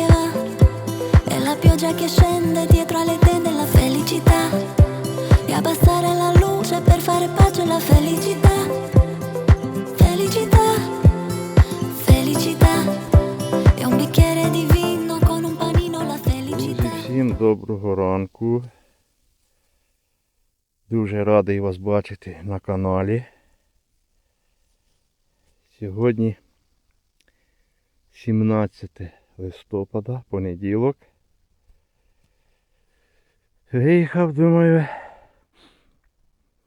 che passa e che va. E la pioggia che scende dietro alle tende, la felicità. E abbassare la luce per fare pace alla felicità. Felicità, felicità. E un bicchiere di vino con un panino, la Друзі, felicità. всім доброго ранку. Дуже радий вас бачити на каналі. Сьогодні 17 листопада, понеділок. Виїхав, думаю,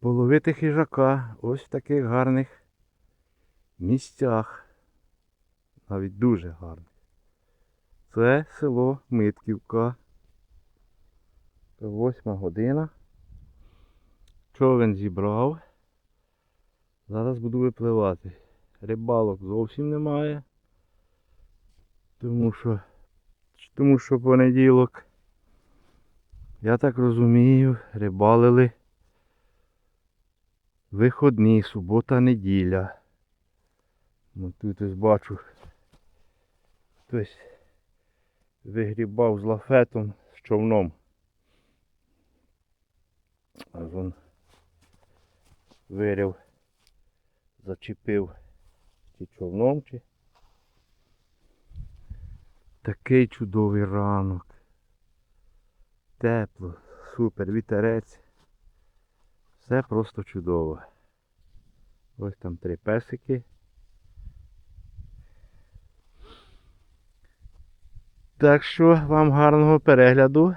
половити хижака ось в таких гарних місцях. Навіть дуже гарних. Це село Митківка. Восьма година. Човен зібрав. Зараз буду випливати. Рибалок зовсім немає. Тому що, тому що понеділок. Я так розумію, рибалили виходні, субота, неділя. Ну, тут ось бачу. Хтось вигрібав з лафетом з човном. А вон вирів, зачепив чи човном, чи. Такий чудовий ранок. Тепло, супер, вітерець. Все просто чудово. Ось там три песики. Так що вам гарного перегляду.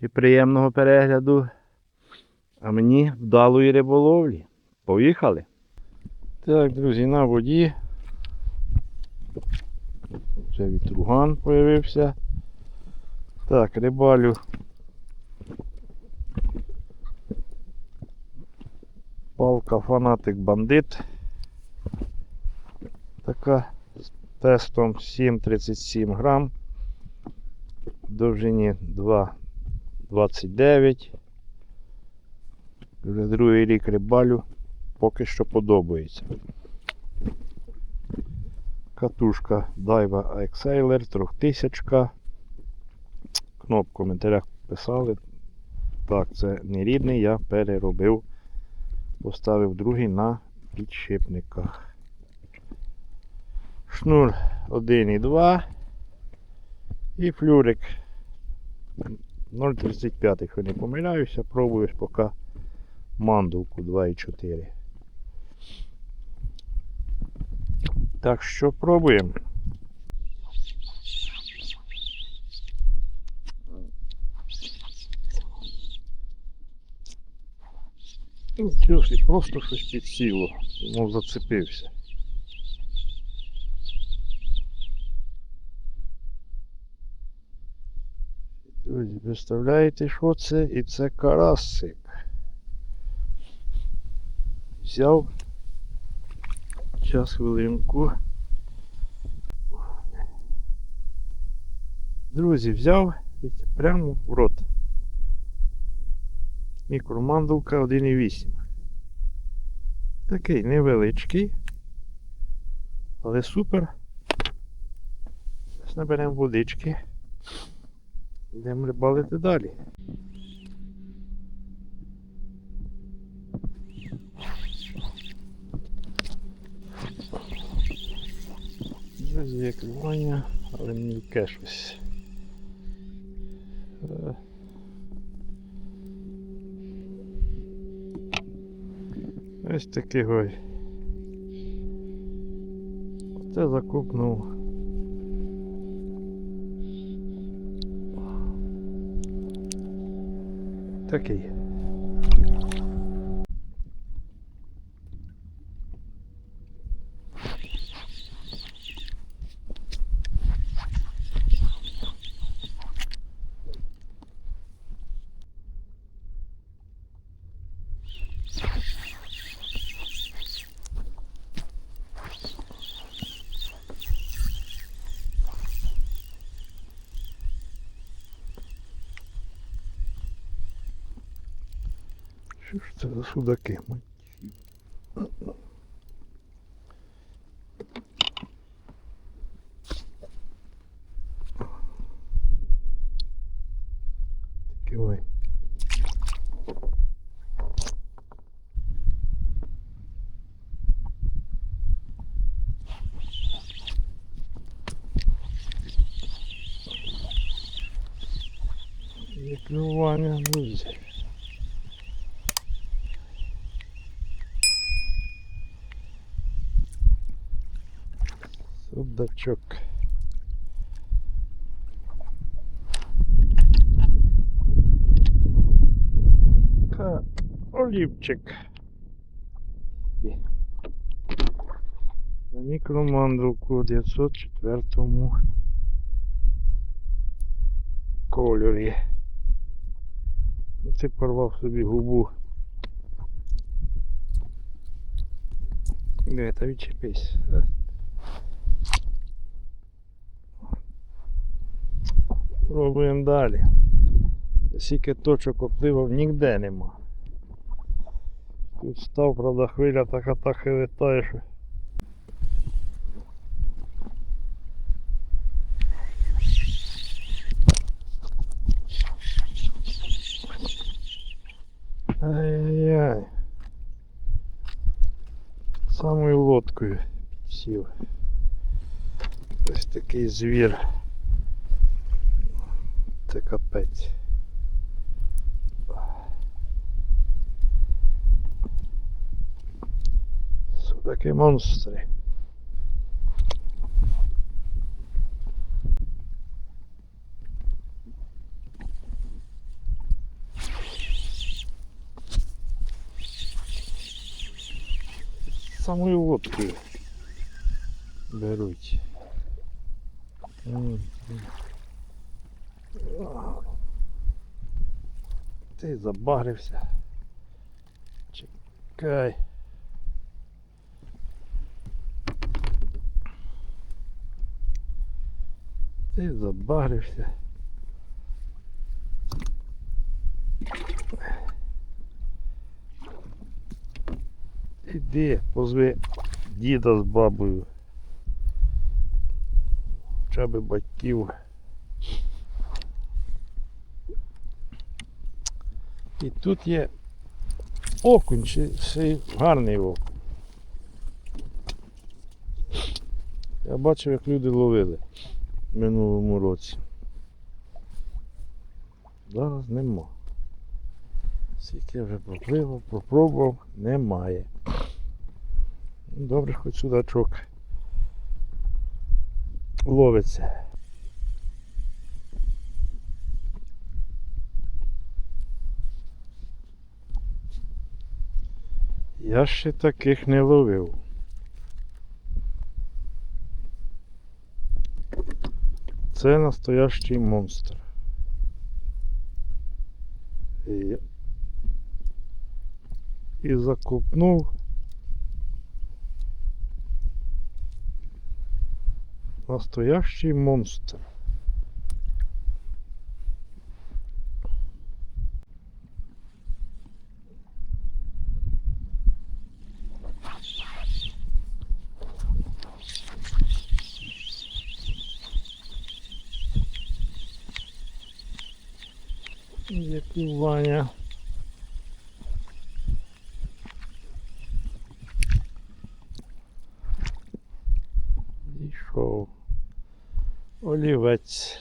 Чи приємного перегляду. А мені вдалої риболовлі. Поїхали. Так, друзі, на воді. Вже вітруган появився. Так, рибалю. Палка фанатик бандит. Така з тестом 7,37 грам. Довжині 2,29. Вже другий рік рибалю. Поки що подобається. Катушка Daiwa Exailer 3000. Кнопку в коментарях писали. Так, це не рідний, я переробив. Поставив другий на підшипниках. Шнур 1,2 і флюрик 0,35, якщо не помиляюся, пробуєш поки мандулку 2,4. Так що пробуємо. Ну, Трохи просто щось підсіло, мов зацепився. Друзі, представляєте, що це? І це карасик. Взяв. Час хвилинку. Друзі, взяв прямо в рот. Мікромандулка 1,8. Такий невеличкий, але супер. Зараз наберемо водички. Йдемо рибалити далі. Друзі, є клювання, але мілке щось. Ось такий гой. Оце закупнув. Такий. Що ж це за судаки? мать? Є клювання, друзі. Судачок. Ка олівчик. На мікромандруку 904 кольорі. Ти порвав собі губу. Не, та відчепись. Пробуємо далі. Скільки точок опливав ніде нема. Тут став, правда, хвиля така так хилитає, що. Ай-яй-яй. Самою лодкою сів. Ось такий звір. Це капець. Судаки монстри. Самою лодкою беруть. М, м. А. Ти забагрився. Чекай. Ти забагрився. Іди, позви діда з бабою. Хоча би батьків. І тут є окунь, ще, гарний окунь. Я бачив, як люди ловили минулому році. Зараз нема. Скільки вже попливав, попробував, немає. Ну, Добре, хоч судачок ловиться. Я ще таких не ловив. Це настоящий монстр. І, і закупнув настоящий монстр. Дійшов. Олівець.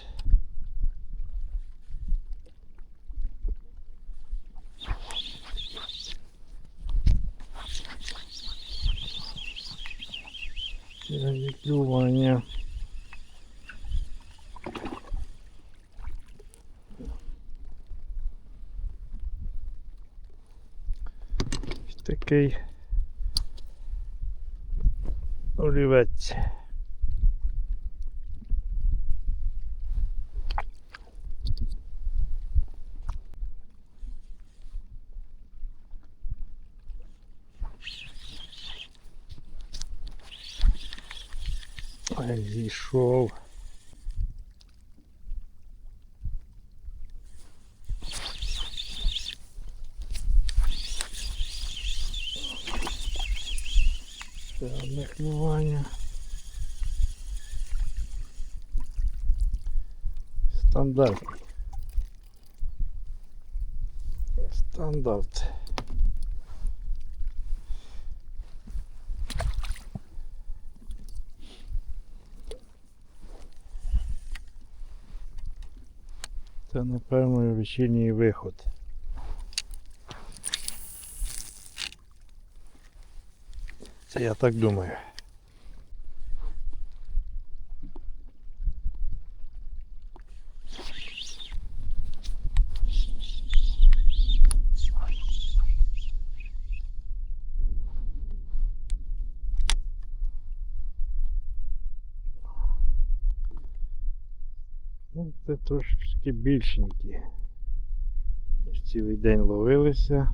Є такий олівець. Ай, зійшов. Ще одне клювання. Стандарт. Стандарт. Це, напевно, вечірній виход. Це я так думаю. Ну, це трошечки більшенькі. Ніж цілий день ловилися.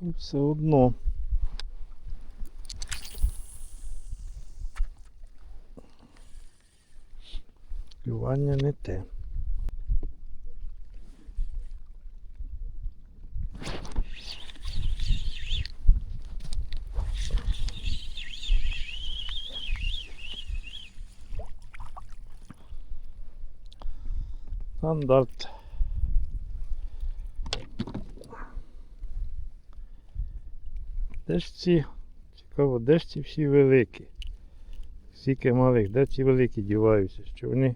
Ну, Все одно. Клювання не те. Стандарт. Де ж ці, цікаво, де ж ці всі великі? Скільки малих, де ці великі діваються? Що вони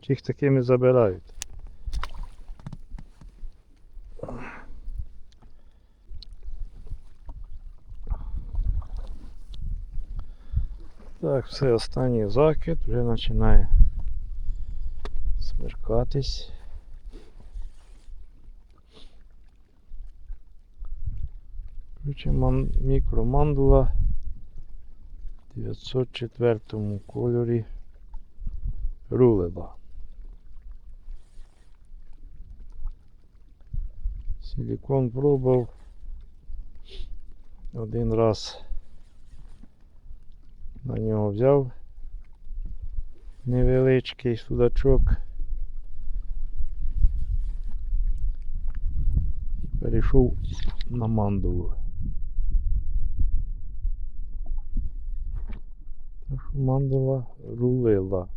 чи їх такими забирають? Так, все, останній закид, вже починає смеркатись. Включимо мікромандула в 904 кольорі рулеба. Силікон пробував один раз на нього взяв невеличкий судачок. Перейшов на мандулу. Мандула рулила.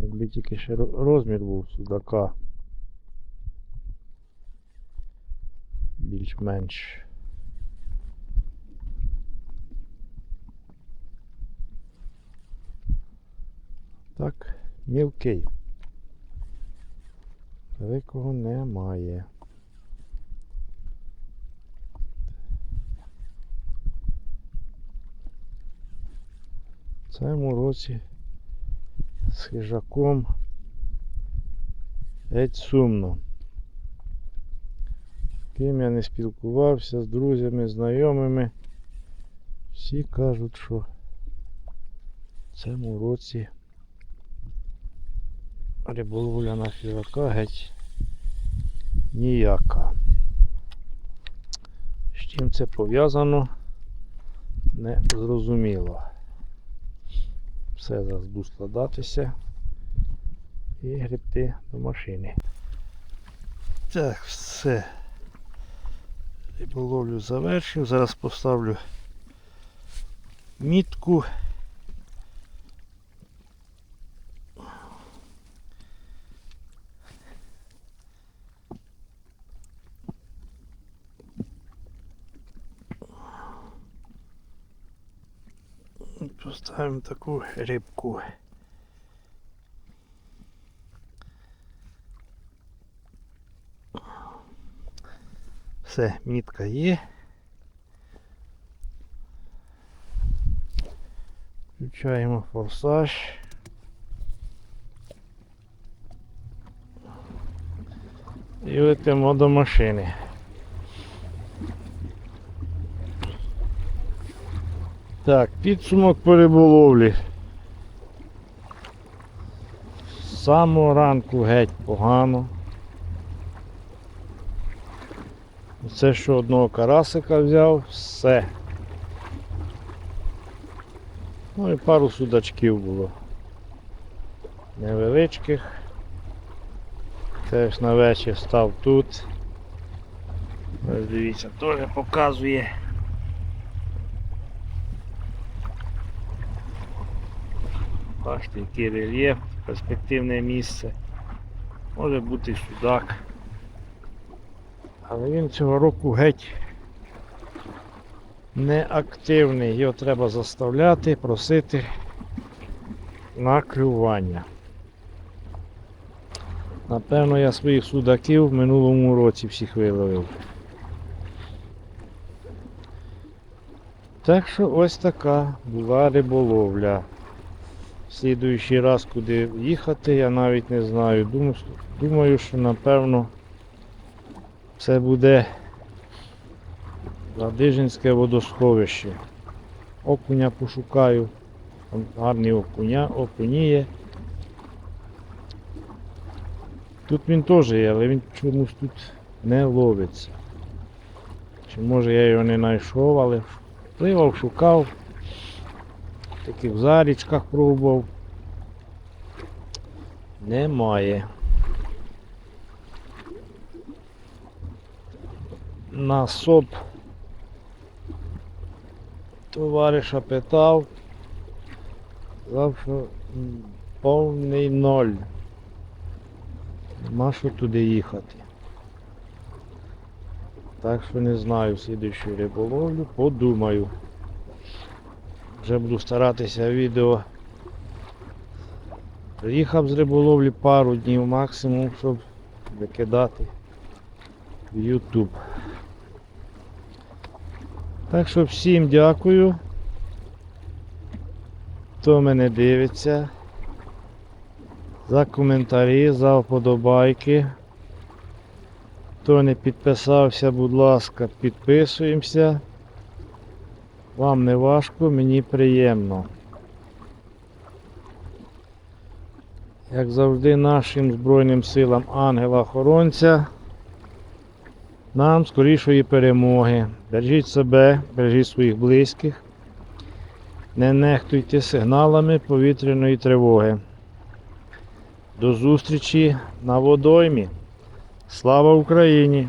Якби тільки ще розмір був судака. Більш-менш. Так, мілкий. Великого немає. Цьому році з хижаком геть сумно. Ким я не спілкувався з друзями, знайомими. Всі кажуть, що в цьому році риболовля на хижака геть ніяка. З чим це пов'язано, не зрозуміло. Все зараз буду складатися і гребти до машини. Так, все. Риболовлю завершив. Зараз поставлю мітку. Поставимо таку рибку. Все, мітка є. Включаємо форсаж. І летимо до машини. Так, підсумок по риболовлі. З самого ранку геть погано. Це що одного карасика взяв, все. Ну і пару судачків було. Невеличких. Теж на вечір став тут. Ось дивіться, теж показує. Бачите, який рельєф, перспективне місце. Може бути судак. Але він цього року геть неактивний. Його треба заставляти, просити на клювання. Напевно, я своїх судаків в минулому році всіх виловив. Так що ось така була риболовля. Слідуючий раз, куди їхати, я навіть не знаю. Думаю, думаю, що напевно це буде Ладижинське водосховище. Окуня пошукаю. Там гарні окуня, окуніє. Тут він теж є, але він чомусь тут не ловиться. Чи може я його не знайшов, але пливав, шукав. Таки в зарічках пробував. Немає. На соп товариша питав. М, повний ноль. Нема що туди їхати. Так що не знаю слідущу риболовлю, подумаю. Вже буду старатися відео. Приїхав з риболовлі пару днів максимум, щоб викидати в YouTube. Так що всім дякую. Хто мене дивиться. За коментарі, за вподобайки. Хто не підписався, будь ласка, підписуємося. Вам не важко, мені приємно. Як завжди, нашим Збройним силам ангела-охоронця. Нам скорішої перемоги. Бережіть себе, бережіть своїх близьких. Не нехтуйте сигналами повітряної тривоги. До зустрічі на водоймі. Слава Україні!